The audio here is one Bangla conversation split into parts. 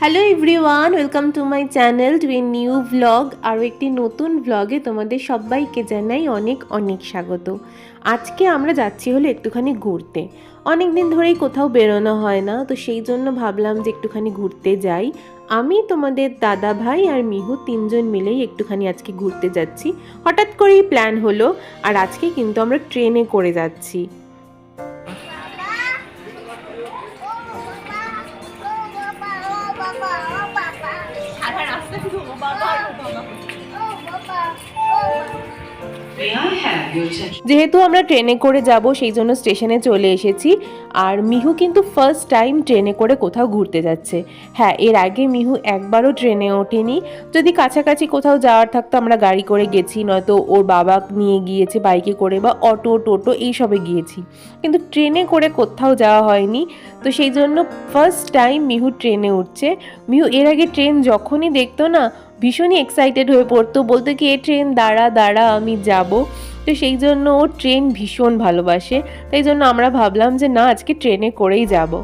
Hello everyone welcome to my channel to a new vlog আরও একটি নতুন ভ্লগে তোমাদের সবাইকে জানাই অনেক অনেক স্বাগত। আজকে আমরা যাচ্ছি হলো একটুখানি ঘুরতে। অনেক দিন ধরেই কোথাও বেরোনো হয় না, তো সেই জন্য ভাবলাম যে একটুখানি ঘুরতে যাই। আমি, তোমাদের দাদা ভাই আর মিহু তিনজন মিলেই একটুখানি আজকে ঘুরতে যাচ্ছি। হঠাৎ করেই প্ল্যান হলো, আর আজকে কিন্তু আমরা ট্রেনে করে যাচ্ছি। যেহেতু আমরা ট্রেনে করে যাব, সেই জন্য স্টেশনে চলে এসেছি। আর মিহু কিন্তু ফার্স্ট টাইম ট্রেনে করে কোথাও ঘুরতে যাচ্ছে। হ্যাঁ এর আগে মিহু একবারও ট্রেনে ওঠেনি। যদি কাছাকাছি কোথাও যাওয়ার থাকতো, আমরা গাড়ি করে গেছি, নয়তো ওর বাবা নিয়ে গিয়েছে বাইকে করে বা অটো, টোটো, এইসবে গিয়েছি। কিন্তু ট্রেনে করে কোথাও যাওয়া হয়নি। তো সেই জন্য ফার্স্ট টাইম মিহু ট্রেনে উঠছে। মিহু, এর আগে ট্রেন যখনই দেখতো না ভীষণই এক্সাইটেড হয়ে পড়তো। বলতো কি, এ ট্রেন দাঁড়া দাঁড়া, আমি যাব। তো সেই জন্য ও ট্রেন ভীষণ ভালোবাসে। তাই জন্য আমরা ভাবলাম যে, না, আজকে ট্রেনে করেই যাব।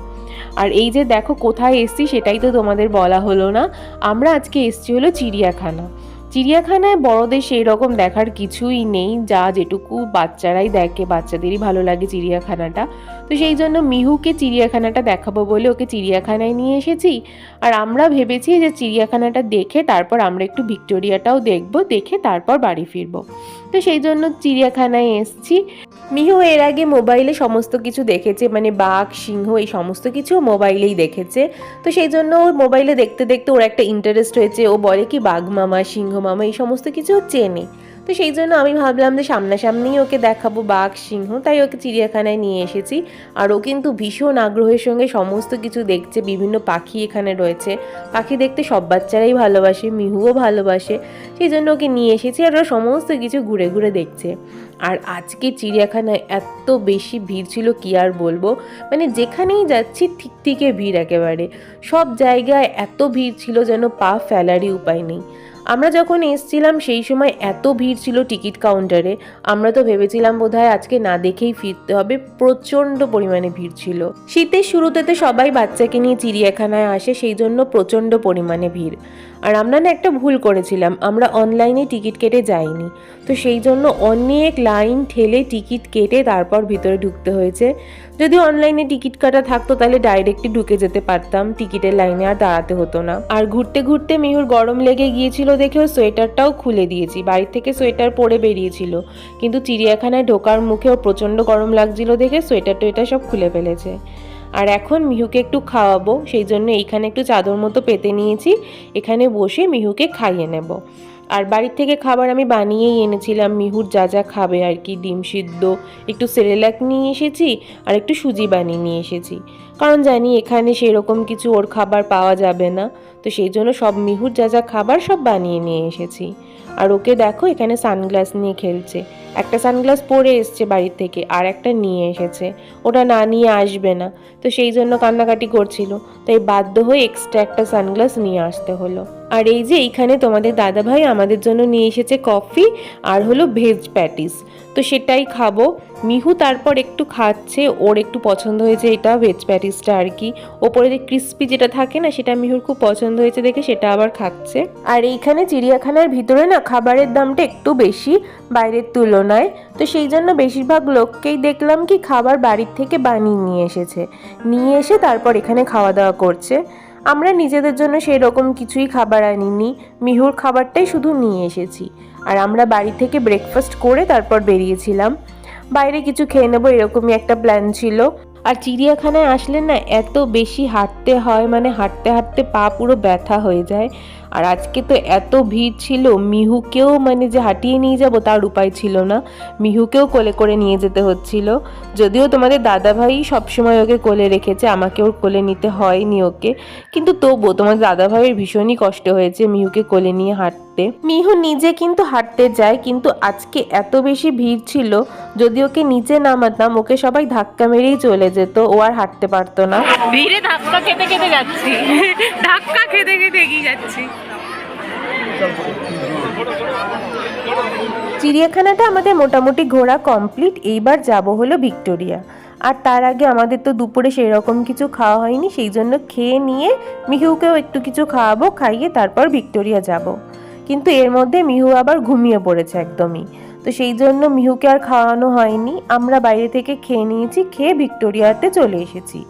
আর এই যে দেখো কোথায় এসছি, সেটাই তো তোমাদের বলা হলো না। আমরা আজকে এসছি হলো চিড়িয়াখানা। চিড়িয়াখানায় বড়দের সেই রকম দেখার কিছুই নেই, যা যেটুকু বাচ্চারাই দেখে, বাচ্চাদেরই ভালো লাগে চিড়িয়াখানাটা। তো সেই জন্য মিহুকে চিড়িয়াখানাটা দেখাবো বলে ওকে চিড়িয়াখানায় নিয়ে এসেছি। আর আমরা ভেবেছি যে চিড়িয়াখানাটা দেখে তারপর আমরা একটু ভিক্টোরিয়াটাও দেখব, দেখে তারপর বাড়ি ফিরবো। তো সেই জন্য চিড়িয়াখানায় এসছি। মিহু এর আগে মোবাইলে সমস্ত কিছু দেখেছে মানে বাঘ, সিংহ, এই সমস্ত কিছু মোবাইলেই দেখেছে। তো সেই জন্য ওর মোবাইলে দেখতে দেখতে ওর একটা ইন্টারেস্ট হয়েছে। ও বলে কি বাঘ মামা, সিংহ মামা, এই সমস্ত কিছু চেনে। তো সেই জন্য আমি ভাবলাম যে সামনাসামনিই ওকে দেখাবো বাঘ, সিংহ, তাই ওকে চিড়িয়াখানায় নিয়ে এসেছি। আর ও কিন্তু ভীষণ আগ্রহের সঙ্গে সমস্ত কিছু দেখছে, বিভিন্ন পাখি এখানে রয়েছে। পাখি দেখতে সব বাচ্চারাই ভালোবাসে, মিহুও ভালোবাসে, সেই জন্য ওকে নিয়ে এসেছি আর ওরা সমস্ত কিছু ঘুরে ঘুরে দেখছে। আর আজকে চিড়িয়াখানায় এত বেশি ভিড় ছিল, কি আর বলব? মানে যেখানেই যাচ্ছি ঠিক থেকে ভিড় একেবারে। সব জায়গায় এত ভিড় ছিল যেন পা ফেলারই উপায় নেই। আমরা যখন এসছিলাম, সেই সময় এত ভিড় ছিল টিকিট কাউন্টারে। আমরা তো ভেবেছিলাম বোধ আজকে না দেখেই ফিরতে হবে। প্রচণ্ড পরিমাণে ভিড় ছিল। শীতের শুরুতে তো সবাই বাচ্চাকে নিয়ে চিড়িয়াখানায় আসে, সেই জন্য প্রচণ্ড পরিমাণে ভিড়। আর আমরা না একটা ভুল করেছিলাম, আমরা অনলাইনে টিকিট কেটে যাইনি। তো সেই জন্য অনেক লাইন ঠেলে টিকিট কেটে তারপর ভিতরে ঢুকতে হয়েছে। যদি অনলাইনে টিকিট কাটা থাকতো তাহলে ডাইরেক্টলি ঢুকে যেতে পারতাম টিকিটের লাইনে আর দাঁড়াতে হতো না। আর ঘুরতে ঘুরতে মিহুর গরম লেগে গিয়েছিল দেখেও সোয়েটারটাও খুলে দিয়েছি, বাড়ি থেকে সোয়েটার পরে বেরিয়েছিল। কিন্তু চিড়িয়াখানায় ঢোকার মুখেও প্রচণ্ড গরম লাগছিল দেখে সোয়েটার টোয়েটার সব খুলে ফেলেছে। আর এখন মিহুকে একটু খাওয়াবো, সেই জন্য এইখানে একটু চাদর মতো পেতে নিয়েছি। এখানে বসে মিহুকে খাইয়ে নেব। আর বাড়ির থেকে খাবার আমি বানিয়েই এনেছিলাম। মিহুর যা যা খাবে আর কি, ডিম সিদ্ধ, একটু সেরেলাক নিয়ে এসেছি আর একটু সুজি বানিয়ে নিয়ে এসেছি। কারণ জানি এখানে সেরকম কিছু ওর খাবার পাওয়া যাবে না, তো সেই জন্য সব মিহুর যা যা খাবার সব বানিয়ে নিয়ে এসেছি। আর ওকে দেখো এখানে সানগ্লাস নিয়ে খেলছে। একটা সানগ্লাস পরে এসছে বাড়ির থেকে আর একটা নিয়ে এসেছে। ওটা না নিয়ে আসবে না, তো সেই জন্য কান্নাকাটি করছিল। তাই বাধ্য হয়ে এক্সট্রা একটা সানগ্লাস নিয়ে আসতে হলো। আর এই যে এইখানে তোমাদের দাদাভাই আমাদের জন্য নিয়ে এসেছে কফি আর হলো ভেজ প্যাটিস। তো সেটাই খাব। মিহু তারপর একটু খাচ্ছে, ওর একটু পছন্দ হয়েছে এটা ভেজ প্যাটিসটা আর কি। ওপরে যে ক্রিস্পি যেটা থাকে না, সেটা মিহুর খুব পছন্দ হয়েছে দেখে সেটা আবার খাচ্ছে। আর এইখানে চিড়িয়াখানার ভিতরে না খাবারের দামটা একটু বেশি, বাইরের তুলনায়। তো সেই জন্য বেশিরভাগ লোককেই দেখলাম কি খাবার বাড়ির থেকে বানিয়ে নিয়ে এসেছে। নিয়ে এসে তারপর এখানে খাওয়া দাওয়া করছে। আমরা নিজেদের জন্য সেই রকম কিছুই খাবার আনিনি। মিহুর খাবারটাই শুধু নিয়ে এসেছি। আর আমরা বাড়ি থেকে ব্রেকফাস্ট করে তারপর বেরিয়েছিলাম। বাইরে কিছু খেয়ে নেব এরকমই একটা প্ল্যান ছিল। আর চিড়িয়াখানায় আসলে না এত বেশি হাঁটতে হয় মানে হাঁটতে হাঁটতে পা পুরো ব্যথা হয়ে যায়। আর আজকে তো এত ভিড় ছিল, মিহুকেও মানে যে হাঁটিয়ে নিয়ে যাব তার উপায় ছিল না। মিহুকেও কোলে করে নিয়ে যেতে হচ্ছিল। যদিও তোমাদের দাদাভাই সবসময় ওকে কোলে রেখেছে, আমাকে ওর কোলে নিতে হয়নি ওকে। কিন্তু তবুও তোমাদের দাদাভাইয়ের ভীষণই কষ্ট হয়েছে মিহুকে কোলে নিয়ে হাঁটতে মিহু নিজে কিন্তু হাঁটতে যায় কিন্তু আজকে এত বেশি ভিড় ছিল যদি ওকে নিচে নামাতাম ওকে সবাই ধাক্কা মেরেই চলে যেত ও আর হাঁটতে পারতো না। ভিড়ে ধাক্কা খেতে খেতে যাচ্ছি। ধাক্কা খেতে খেতে এগিয়ে যাচ্ছি। চিড়িয়াখানাটা আমাদের মোটামুটি ঘোরা কমপ্লিট এইবার যাব হলো ভিক্টোরিয়া। আর তার আগে আমাদের তো দুপুরে সেই রকম কিছু খাওয়া হয়নি সেই জন্য খেয়ে নিয়ে মিহুকেও একটু কিছু খাওয়াবো খাইয়ে তারপর ভিক্টোরিয়া যাব। কিন্তু এর মধ্যে মিহু আবার ঘুমিয়ে পড়েছে একদমই। তো সেই জন্য মিহুকে আর খাওয়ানো হয়নি। আমরা বাইরে থেকে খেয়ে নিয়েছি, খেয়ে ভিক্টোরিয়াতে চলে এসেছি।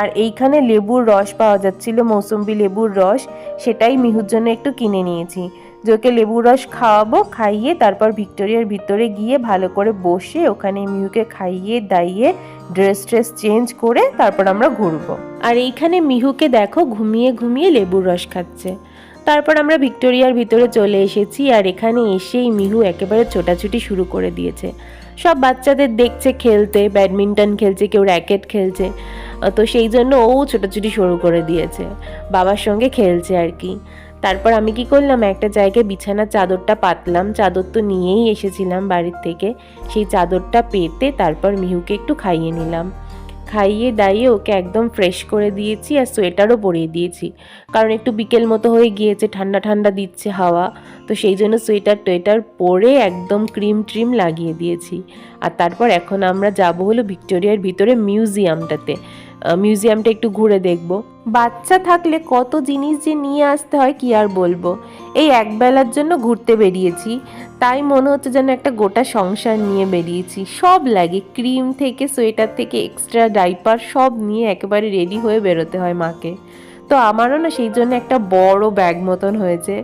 আর এইখানে লেবুর রস পাওয়া যাচ্ছিল, মৌসুম্বি লেবুর রস, সেটাই মিহুর জন্য একটু কিনে নিয়েছি। যে ওকে লেবুর রস খাওয়াবো, খাইয়ে তারপর ভিক্টোরিয়ার ভিতরে গিয়ে ভালো করে বসে ওখানে মিহুকে খাইয়ে, দাইয়ে, ড্রেস ট্রেস চেঞ্জ করে তারপর আমরা ঘুরবো। আর এইখানে মিহুকে দেখো, ঘুমিয়ে ঘুমিয়ে লেবুর রস খাচ্ছে। তারপর আমরা ভিক্টোরিয়ার ভিতরে চলে এসেছি আর এখানে এসেই মিহু একেবারে ছোটাছুটি শুরু করে দিয়েছে। সব বাচ্চাদের দেখছে, খেলতে, ব্যাডমিন্টন খেলছে, কেউ র্যাকেট খেলছে। তো সেই জন্য ও ছোটাছুটি শুরু করে দিয়েছে। বাবার সঙ্গে খেলছে আর কি। তারপর আমি কি করলাম, একটা জায়গায় বিছানার চাদরটা পাতলাম। চাদর তো নিয়েই এসেছিলাম বাড়ির থেকে। সেই চাদরটা পেতে তারপর মিহুকে একটু খাইয়ে নিলাম। খাইয়ে দাইয়ে ওকে একদম ফ্রেশ করে দিয়েছি আর সোয়েটারও পরিয়ে দিয়েছি। কারণ একটু বিকেল মতো হয়ে গিয়েছে, ঠান্ডা ঠান্ডা দিচ্ছে হাওয়া। তো সেই জন্য সোয়েটার টোয়েটার পরে একদম ক্রিম ট্রিম লাগিয়ে দিয়েছি। আর তারপর এখন আমরা যাব হলো ভিক্টোরিয়ার ভিতরে মিউজিয়ামটাতে। মিউজিয়ামটা একটু ঘুরে দেখব। বাচ্চা থাকলে কত জিনিস যে নিয়ে আসতে হয়, কি আর বলব? এই একবেলার জন্য ঘুরতে বেরিয়েছি। তাই মনে হচ্ছে যেন একটা গোটা সংসার নিয়ে বেরিয়েছি। সব লাগে, ক্রিম থেকে, সোয়েটার থেকে এক্সট্রা ডাইপার সব নিয়ে একেবারে রেডি হয়ে বেরোতে হয় মাকে। তো আমারও না সেই জন্য একটা বড় ব্যাগ মতন হয়েছে।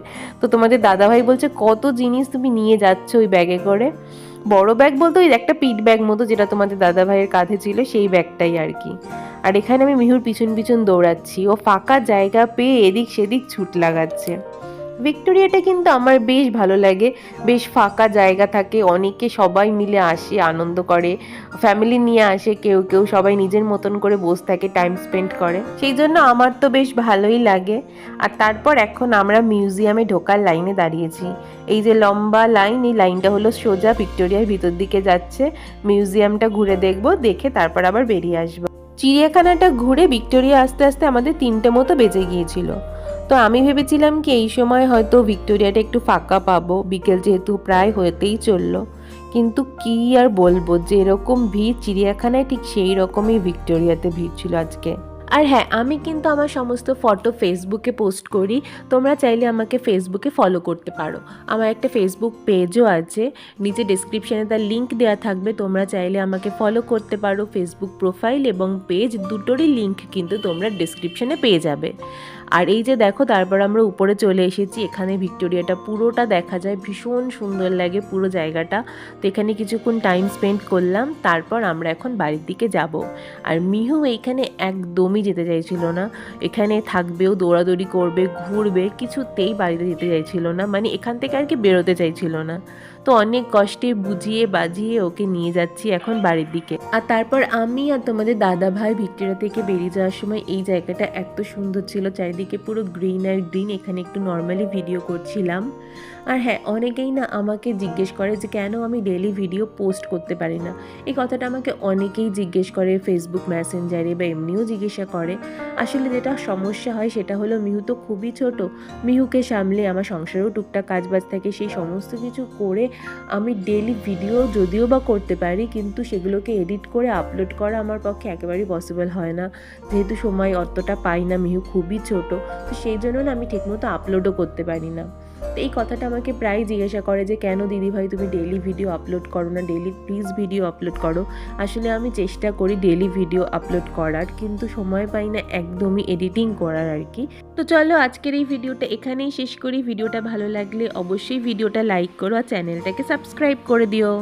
তো তোমাদের দাদাভাই বলছে, কত জিনিস তুমি নিয়ে যাচ্ছ ওই ব্যাগে করে? বড় ব্যাগ বলতে ওই একটা পিট ব্যাগ মতো যেটা তোমাদের দাদাভাইয়ের কাঁধে ছিল, সেই ব্যাগটাই আর কি। আর এখানে আমি মিহুর পিছন পিছন দৌড়াচ্ছি। ও ফাঁকা জায়গা পেয়ে এদিক সেদিক ছুট লাগাচ্ছে। ভিক্টোরিয়াটা কিন্তু আমার বেশ ভালো লাগে। বেশ ফাঁকা জায়গা থাকে, অনেকে সবাই মিলে আসে, আনন্দ করে। ফ্যামিলি নিয়ে আসে, কেউ কেউ সবাই নিজের মতন করে বসে থাকে, টাইম স্পেন্ড করে। সেই জন্য আমার তো বেশ ভালোই লাগে। আর তারপর এখন আমরা মিউজিয়ামে ঢোকার লাইনে দাঁড়িয়েছি। এই যে লম্বা লাইন, এই লাইনটা হলো সোজা ভিক্টোরিয়ার ভিতর দিকে যাচ্ছে। মিউজিয়ামটা ঘুরে দেখব, দেখে তারপর আবার বেরিয়ে আসব। চিড়িয়াখানাটা ঘুরে ভিক্টোরিয়া আস্তে আস্তে আমাদের তিনটে মতো বেজে গিয়েছিল। তো আমি ভেবেছিলাম কি এই সময় হয়তো ভিক্টোরিয়াটা একটু ফাঁকা পাবো, বিকেল যেহেতু প্রায় হতেই চলল। কিন্তু কি আর বলব যে এরকম ভিড় চিড়িয়াখানায় ঠিক সেই রকমই ভিক্টোরিয়াতে ভিড় ছিল আজকে। আর হ্যাঁ আমি কিন্তু আমার সমস্ত ফটো ফেসবুকে পোস্ট করি। তোমরা চাইলে আমাকে ফেসবুকে ফলো করতে পারো। আমার একটা ফেসবুক পেজও আছে। নিচে ডিসক্রিপশানে তার লিঙ্ক দেওয়া থাকবে। তোমরা চাইলে আমাকে ফলো করতে পারো ফেসবুক প্রোফাইল এবং পেজ দুটোরই লিঙ্ক কিন্তু তোমরা ডিসক্রিপশানে পেয়ে যাবে। আর এই যে দেখো, তারপর আমরা উপরে চলে এসেছি। এখানে ভিক্টোরিয়াটা পুরোটা দেখা যায়, ভীষণ সুন্দর লাগে পুরো জায়গাটা। তো এখানে কিছুক্ষণ টাইম স্পেন্ড করলাম, তারপর আমরা এখন বাড়ির দিকে যাব। আর মিহু এইখানে একদমই যেতে চাইছিল না। এখানে থাকবেও, দৌড়াদৌড়ি করবে, ঘুরবে, কিছুতেই বাড়িতে যেতে চাইছিল না। মানে এখান থেকে আর কি বেরোতে চাইছিল না। তো অনেক কষ্টে বুঝিয়ে বাজিয়ে ওকে নিয়ে যাচ্ছি এখন বাড়ির দিকে। আর তারপর আমি আর তোমাদের দাদা ভাই ভিক্টোরিয়া থেকে বেরিয়ে যাওয়ার সময় এই জায়গাটা এত সুন্দর ছিল, চারিদিকে পুরো গ্রিন আর গ্রিন, এখানে একটু নর্মালি ভিডিও করছিলাম। আর হ্যাঁ অনেকেই না আমাকে জিজ্ঞেস করে যে কেন আমি ডেলি ভিডিও পোস্ট করতে পারি না। এই কথাটা আমাকে অনেকেই জিজ্ঞেস করে ফেসবুক মেসেঞ্জারে বা এমনিও জিজ্ঞাসা করে। আসলে যেটা সমস্যা হয় সেটা হলো মিহু তো খুবই ছোট। মিহুকে সামলে আমার সংসারেও টুকটাক কাজ বাজ থাকে, সেই সমস্ত কিছু করে আমি ডেলি ভিডিও যদিও বা করতে পারি, কিন্তু সেগুলোকে এডিট করে আপলোড করা আমার পক্ষে একেবারেই পসিবল হয় না। যেহেতু সময় অতটা পাই না, মিহু খুবই ছোট, তো সেই জন্য না আমি ঠিকমতো আপলোডও করতে পারি না। তো এই কথাটা আমাকে প্রায় জিজ্ঞাসা করে যে, কেন দিদিভাই তুমি ডেলি ভিডিও আপলোড করো না? ডেলি প্লিজ ভিডিও আপলোড করো। আসলে আমি চেষ্টা করি ডেলি ভিডিও আপলোড করার, কিন্তু সময় পাই না একদমই এডিটিং করার আর কি। তো চলো আজকের এই ভিডিওটা এখানেই শেষ করি। ভিডিওটা ভালো লাগলে অবশ্যই ভিডিওটা লাইক করো আর চ্যানেলটাকে সাবস্ক্রাইব করে দিও।